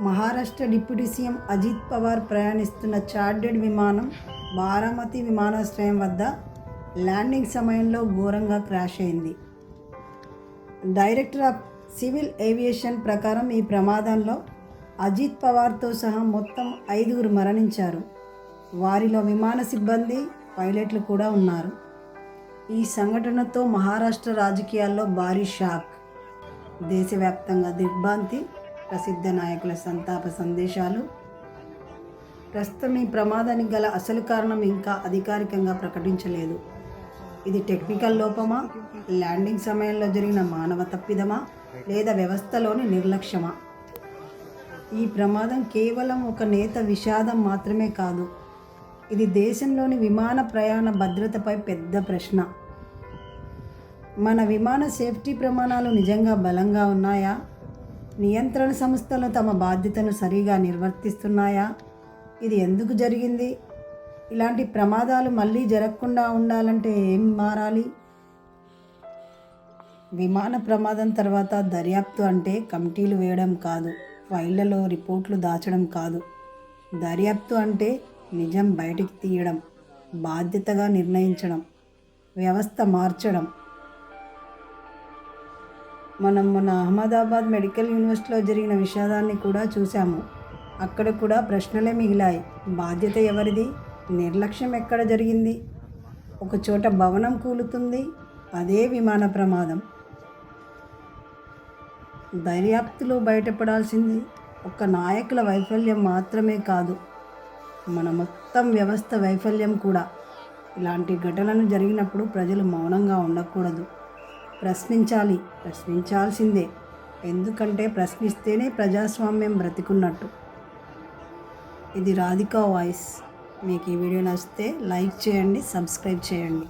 Maharashtra deputy CM Ajit Pawar ప్రయాణిస్తున్న chartered విమానం బారామతి విమానాశ్రయం వద్ద ల్యాండింగ్ సమయంలో ఘోరంగా క్రాష్ అయింది. డైరెక్టర్ ఆఫ్ సివిల్ ఏవియేషన్ ప్రకారం ఈ ప్రమాదంలో అజిత్ పవార్తో సహా మొత్తం ఐదుగురు మరణించారు. వారిలో విమాన సిబ్బంది పైలట్లు కూడా ఉన్నారు. ఈ సంఘటనతో మహారాష్ట్ర రాజకీయాల్లో భారీ షాక్. దేశవ్యాప్తంగా దిగ్భ్రాంతి ప్రసిద్ధ నాయకుల సంతాప సందేశాలు. ప్రస్తుతం ఈ ప్రమాదానికి గల అసలు కారణం ఇంకా అధికారికంగా ప్రకటించలేదు. ఇది టెక్నికల్ లోపమా? ల్యాండింగ్ సమయంలో జరిగిన మానవ తప్పిదమా? లేదా వ్యవస్థలోని నిర్లక్ష్యమా? ఈ ప్రమాదం కేవలం ఒక నేత విషాదం మాత్రమే కాదు. ఇది దేశంలోని విమాన ప్రయాణ భద్రతపై పెద్ద ప్రశ్న. మన విమాన సేఫ్టీ ప్రమాణాలు నిజంగా బలంగా ఉన్నాయా? నియంత్రణ సంస్థలు తమ బాధ్యతను సరిగా నిర్వర్తిస్తున్నాయా? ఇది ఎందుకు జరిగింది? ఇలాంటి ప్రమాదాలు మళ్ళీ జరగకుండా ఉండాలంటే ఏం మారాలి? విమాన ప్రమాదం తర్వాత దర్యాప్తు అంటే కమిటీలు వేయడం కాదు ఫైళ్ళలో రిపోర్ట్లు దాచడం కాదు. దర్యాప్తు అంటే నిజం బయటికి తీయడం బాధ్యతగా నిర్ణయించడం వ్యవస్థ మార్చడం. మనం మన అహ్మదాబాద్ మెడికల్ యూనివర్సిటీలో జరిగిన విషాదాన్ని కూడా చూసాము అక్కడ కూడా ప్రశ్నలే మిగిలాయి. బాధ్యత ఎవరిది? నిర్లక్ష్యం ఎక్కడ జరిగింది? ఒక చోట భవనం కూలుతుంది అదే విమాన ప్రమాదం. దర్యాప్తులో బయటపడాల్సింది ఒక నాయకుల వైఫల్యం మాత్రమే కాదు మన మొత్తం వ్యవస్థ వైఫల్యం కూడా. ఇలాంటి ఘటనలు జరిగినప్పుడు ప్రజలు మౌనంగా ఉండకూడదు. ప్రశ్నించాలి. ప్రశ్నించాల్సిందే. ఎందుకంటే ప్రశ్నిస్తేనే ప్రజాస్వామ్యం బ్రతికున్నట్టు. ఇది రాధికా వాయిస్. మీకు ఈ వీడియో నచ్చితే లైక్ చేయండి సబ్స్క్రైబ్ చేయండి.